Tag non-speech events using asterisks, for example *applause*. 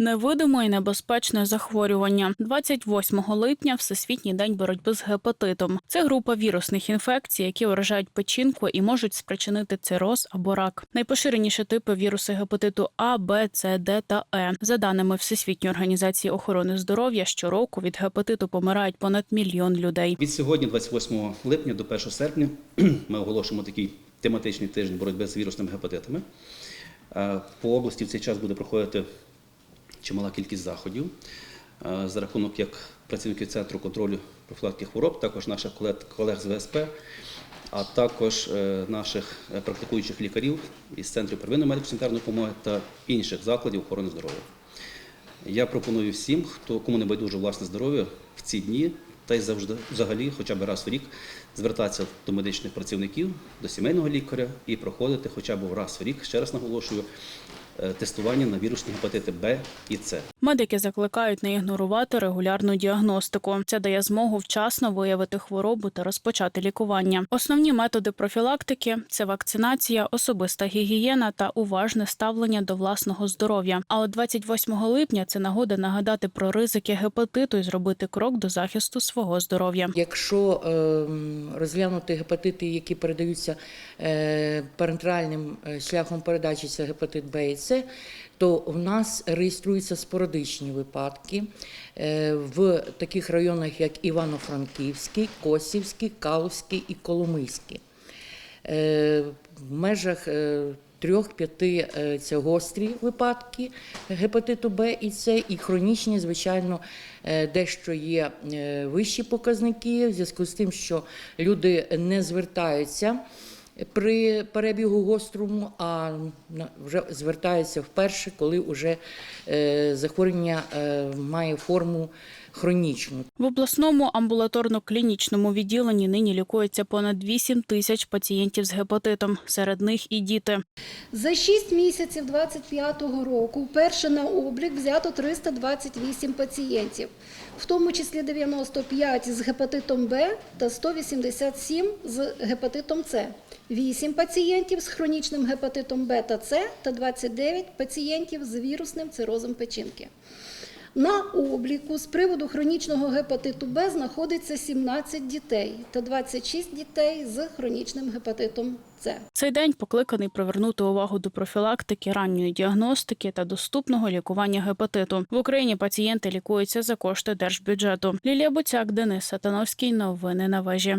Невидиме і небезпечне захворювання. 28 липня Всесвітній день боротьби з гепатитом. Це група вірусних інфекцій, які вражають печінку і можуть спричинити цироз або рак. Найпоширеніші типи віруси гепатиту А, Б, С, Д та Е. За даними Всесвітньої організації охорони здоров'я, щороку від гепатиту помирають понад мільйон людей. Від сьогодні, 28 липня до 1 серпня, *clears throat* ми оголошуємо такий тематичний тиждень боротьби з вірусними гепатитами. Е, По області в цей час буде проходити чимала кількість заходів. Е, За рахунок як працівників центру контролю профілактики хвороб, також наших колег, з ВСП, а також е, наших е, практикуючих лікарів із центрів первинної медико-санітарної допомоги та інших закладів охорони здоров'я. Я пропоную всім, хто кому не байдуже власне здоров'я в ці дні, та й завжди взагалі, хоча б раз в рік, звертатися до медичних працівників, до сімейного лікаря і проходити хоча б раз в рік, ще раз наголошую, тестування на вірусні гепатити Б і С. Медики закликають не ігнорувати регулярну діагностику. Це дає змогу вчасно виявити хворобу та розпочати лікування. Основні методи профілактики це вакцинація, особиста гігієна та уважне ставлення до власного здоров'я. А от 28 липня це нагода нагадати про ризики гепатиту і зробити крок до захисту свого здоров'я. Якщо ем, розглянути гепатити, які передаються е, парентеральним е, шляхом передачі, це гепатит Б і С, то в нас реєструються спорадичні випадки е, в таких районах, як Івано-Франківський, Косівський, Калузький і Коломийський. Е, В межах е, трьох-п'яти це гострі випадки гепатиту Б і С, і хронічні, звичайно, дещо є вищі показники в зв'язку з тим, що люди не звертаються при перебігу гострому, а вже звертаються вперше, коли вже е, захворювання е, має форму хронічну. В обласному амбулаторно-клінічному відділенні нині лікується понад 8 тисяч пацієнтів з гепатитом. Серед них і діти. За 6 місяців 25-го року вперше на облік взято 328 пацієнтів, в тому числі 95 з гепатитом Б та 187 з гепатитом С, 8 пацієнтів з хронічним гепатитом Б та С та 29 пацієнтів з вірусним цирозом печінки. На обліку з приводу хронічного гепатиту Б знаходиться 17 дітей та 26 дітей з хронічним гепатитом С. Цей день покликаний привернути увагу до профілактики, ранньої діагностики та доступного лікування гепатиту. В Україні пацієнти лікуються за кошти держбюджету. Лілія Буцяк, Денис Сатановський. Новини на вежі.